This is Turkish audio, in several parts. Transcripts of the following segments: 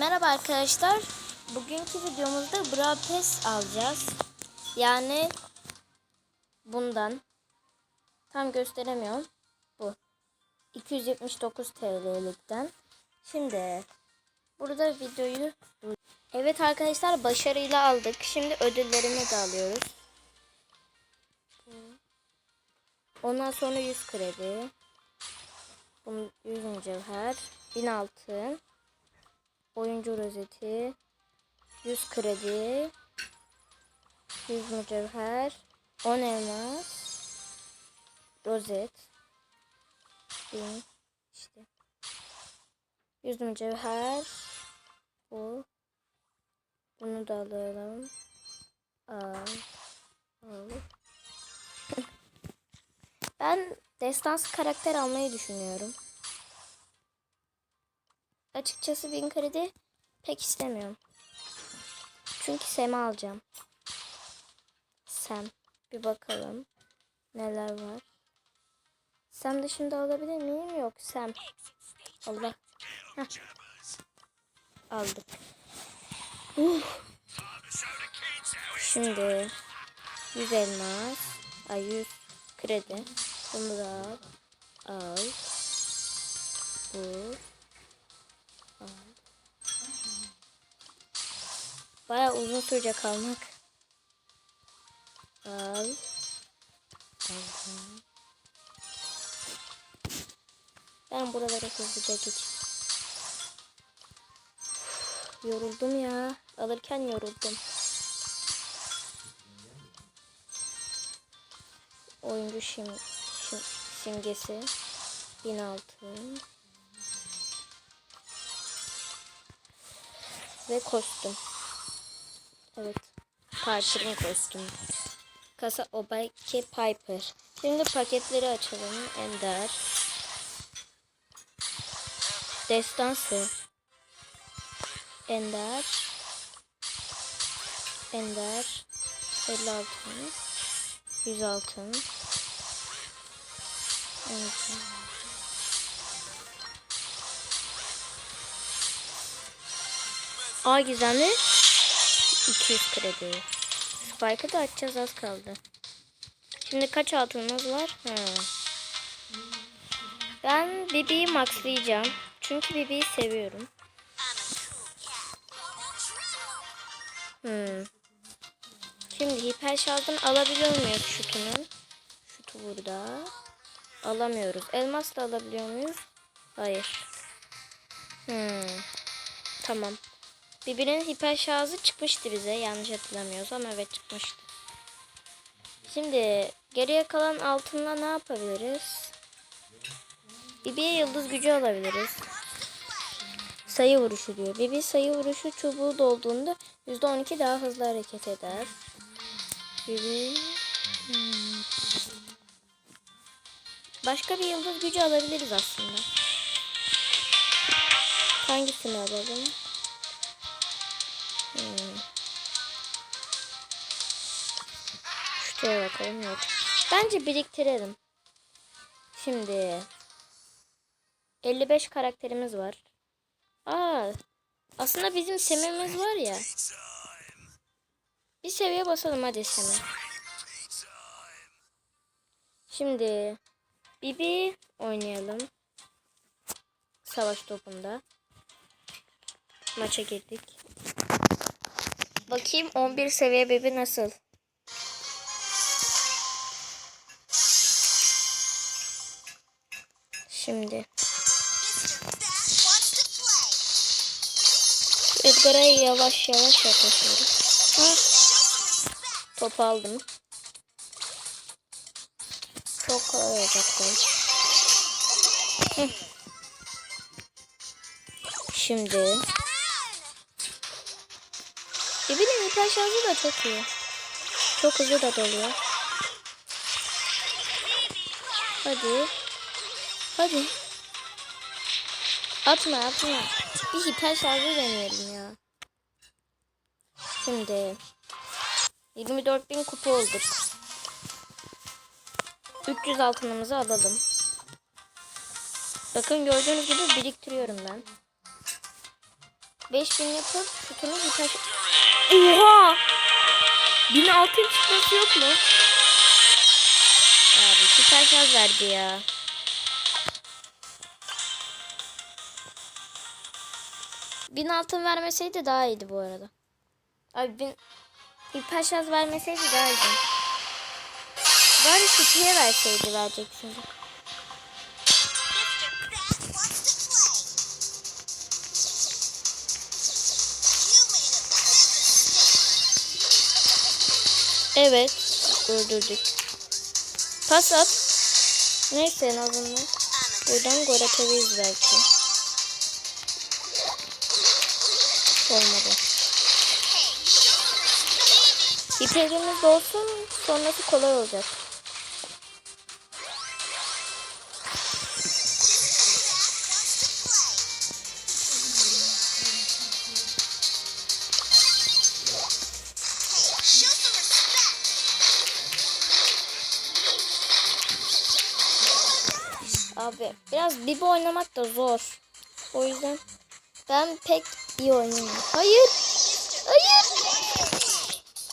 Merhaba arkadaşlar. Bugünkü videomuzda Brawl Pass alacağız. Yani bundan. Tam gösteremiyorum. Bu. 279 TL'likten. Şimdi burada videoyu Evet arkadaşlar başarıyla aldık. Şimdi ödüllerini de alıyoruz. Ondan sonra 100 kredi. Bunun 100 mücevher. 1000 altın. Oyuncu rozeti. 100 kredi. 100 mücevher. 10 elmas. Rozet. 1000 işte. 100 mücevher. Bu. Bunu da alalım. Al. Al. ben destansı karakter almayı düşünüyorum. Açıkçası bin kredi pek istemiyorum. Çünkü Sem'i alacağım. Sem. Bir bakalım. Neler var. Sem dışında alabilir miyim? Yok. Sem. Allah. Heh. Aldık. Uh. Şimdi 100 elmas. Ay 100 kredi. Bunu da al. Al. Bu. Baya uzun sürecek almak. Al. Aldım. Ben buralara hızlıca geç. Yoruldum ya. Alırken yoruldum. Oyuncu şim, şim, simgesi. 1000 altın. Ve kostüm. Evet. Piper'ın kostümü. Kasa Obake Piper. Şimdi paketleri açalım. Ender. Destansı. Ender. Ender. 50 altın. 100 altın. Evet. A gizemli 200 kredi. Spike'ı da açacağız az kaldı. Şimdi kaç altınımız var? Ha. Ben Bibi'yi maxlayacağım. Çünkü Bibi'yi seviyorum. Hmm. Şimdi hiper şarjını alabiliyor muyuz şutunun? Şutu burada. Alamıyoruz. Elmas da alabiliyor muyuz? Hayır. Hmm. Tamam. Birbirinin hiper şarjı çıkmıştı bize. Yanlış hatırlamıyorsam evet çıkmıştı. Şimdi geriye kalan altınla ne yapabiliriz? Bibi'ye yıldız gücü alabiliriz. Sayı vuruşu diyor. Bibi sayı vuruşu çubuğu dolduğunda %12 daha hızlı hareket eder. Bibi... Başka bir yıldız gücü alabiliriz aslında. Hangisini alalım? Hmm. Şuraya bakalım yok. Bence biriktirelim. Şimdi 55 karakterimiz var. Aa, aslında bizim semimiz var ya. Bir seviye basalım hadi seme. Şimdi Bibi oynayalım. Savaş topunda. Maça girdik. Bakayım 11 seviye Bibi nasıl? Şimdi. Edgar'a yavaş yavaş yaklaşıyoruz. Top aldım. Çok kolay olacak. Şimdi. Hiper şarjı da çok iyi. Çok hızlı da doluyor. Hadi. Hadi. Atma atma. Bir hiper şarjı deneyelim ya. Şimdi 24.000 kupa olduk. 300 altınımızı alalım. Bakın gördüğünüz gibi biriktiriyorum ben. 5000 yapıp şutunu hiper... Oha! 1006 çıkması yok mu? Abi hiper şarj verdi ya. Bin altın vermeseydi daha iyiydi bu arada. Abi bin hiper şarj vermeseydi daha iyiydi. Bari kutuya verseydi verecek Evet. Öldürdük. Pas at. Neyse en azından. Buradan gol atabiliriz belki. Olmadı. İplerimiz olsun sonrası kolay olacak. Abi biraz Bibi oynamak da zor. O yüzden ben pek iyi oynamıyorum. Hayır. Hayır.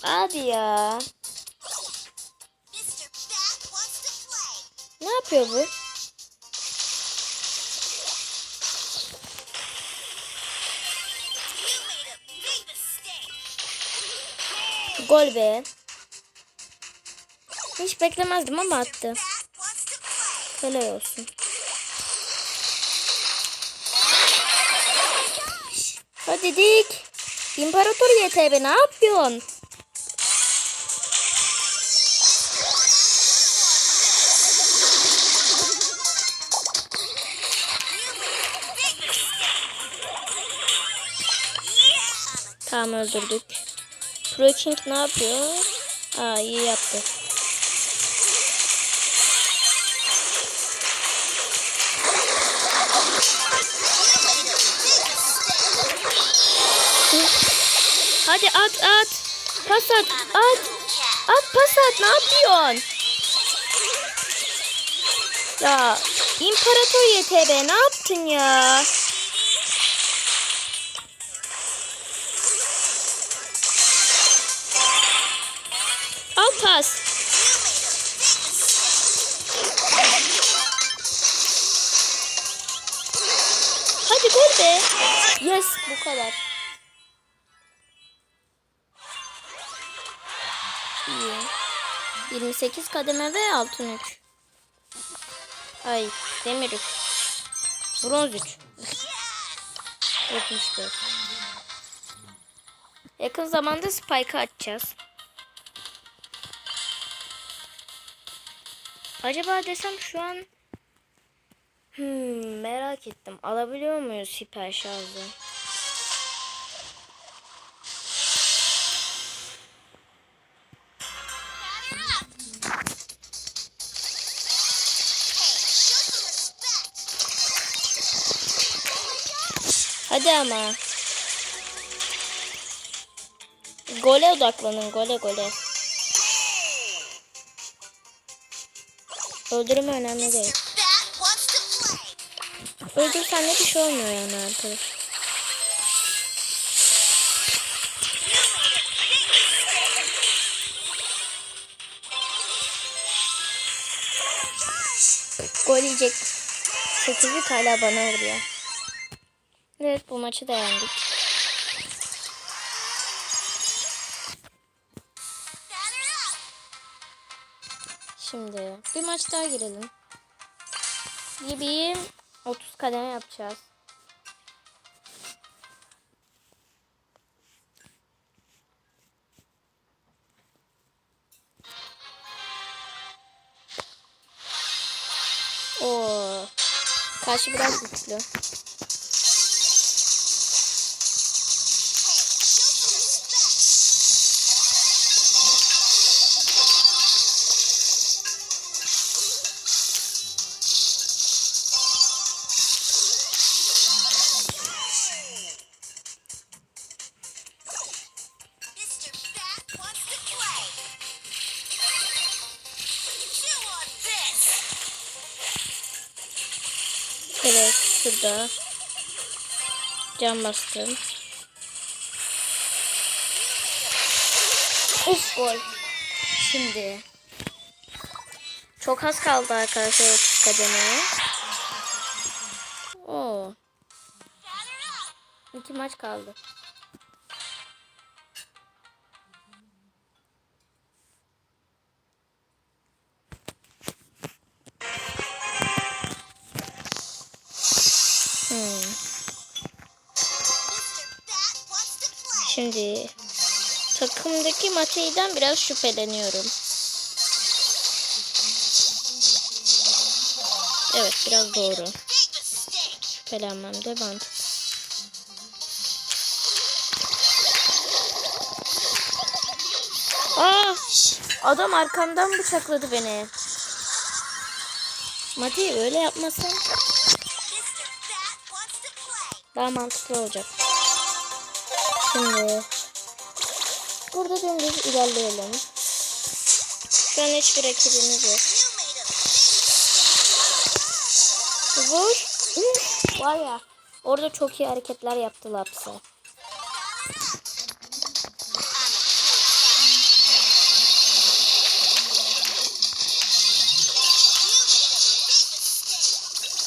Hadi ya. Ne yapıyor bu? Gol be. Hiç beklemezdim ama attı. Helal olsun. Dik. İmparator YTB ne yapıyorsun? Tamam öldürdük. Pro King ne yapıyor? Aa iyi yaptı. At at. Pas at at. At pas at ne yapıyorsun? Ya İmparator YTB ne yaptın ya? Al pas. Hadi gol be. Yes bu kadar. 28 kademe ve altın 3. Ay demir 3. Bronz 3. 75. Yakın zamanda Spike'ı açacağız. Acaba desem şu an hmm, merak ettim. Alabiliyor muyuz hiper şarjı? Hadi ama. Gole odaklanın. Gole gole. Öldürme önemli değil. Öldürsen de bir şey olmuyor yani arkadaş. Gol yiyecek. 8'lik hala bana vuruyor. Evet bu maçı da yendik. Şimdi bir maç daha girelim. Gibi 30 kademe yapacağız. Oo. Karşı biraz güçlü. Evet şurada. Cam bastım. Uf gol. Şimdi. Çok az kaldı arkadaşlar kademeye. Oo. İki maç kaldı. Şimdi takımdaki Matei'den biraz şüpheleniyorum. Evet biraz doğru. Şüphelenmem de mantıklı. Aa! Adam arkamdan bıçakladı beni. Mati öyle yapmasan daha mantıklı olacak. Şimdi burada dümdüz ilerleyelim. Şu an hiçbir rakibimiz yok. Vur. Var ya. Orada çok iyi hareketler yaptı Lapsa.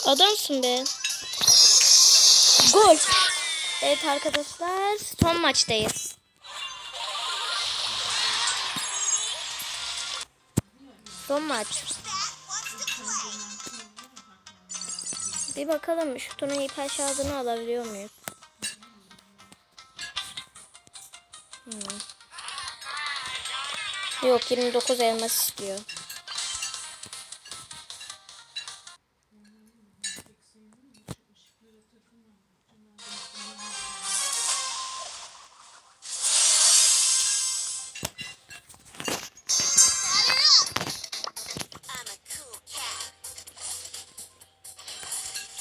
Adamsın be. Gol. Evet arkadaşlar son maçtayız. Son maç. Bir bakalım şutunun hiper şarjını alabiliyor muyuz? Hmm. Yok 29 elmas istiyor.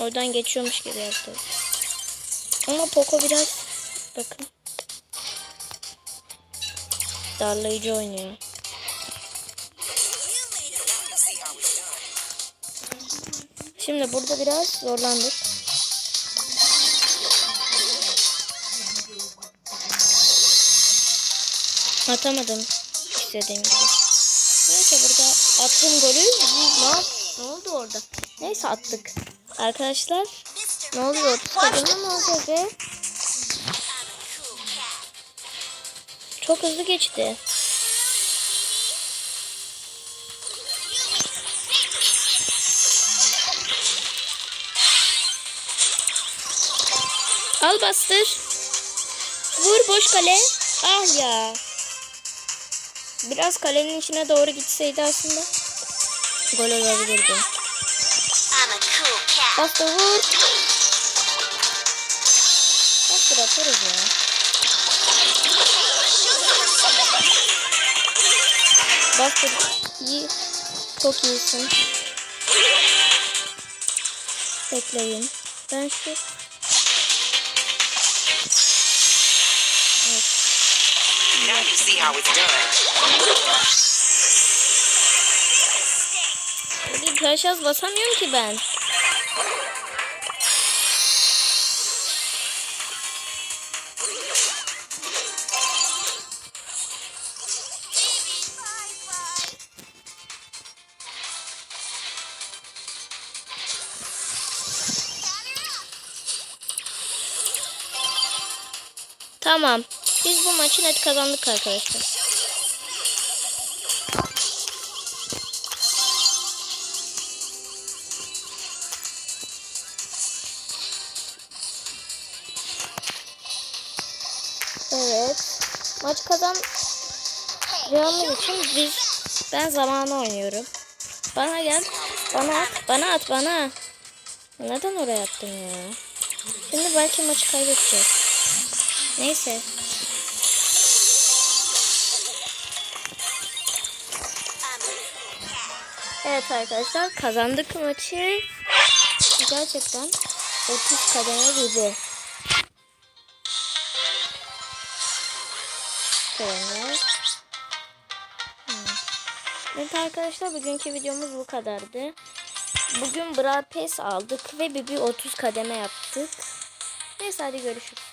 Oradan geçiyormuş gibi yaptı. Ama Poco biraz bakın. Darlayıcı oynuyor. Şimdi burada biraz zorlandık. Atamadım istediğim gibi. Neyse burada attığım golü ne, ne oldu orada? Neyse attık. Arkadaşlar ne oluyor? 30 kadını mı olacak be? Çok hızlı geçti. Al bastır. Vur boş kale. Ah ya. Biraz kalenin içine doğru gitseydi aslında gol olabilirdi. I'm a cool cat. Bastır vur. Bastır atarız ya. Bastır. İyi. Çok iyisin. Bekleyin. Ben şu... Now you see how it's done. Taşaz basamıyorum ki ben. Tamam. Biz bu maçı net kazandık arkadaşlar. Evet. Maç kazanacağımız için biz ben zamanı oynuyorum. Bana gel. Bana at. Bana at bana. Neden oraya attın ya? Şimdi belki maçı kaybedeceğiz. Neyse. Evet arkadaşlar kazandık maçı. Gerçekten 30 kademe gibi. Evet arkadaşlar bugünkü videomuz bu kadardı. Bugün Brawl Pass aldık ve bir 30 kademe yaptık. Neyse hadi görüşürüz.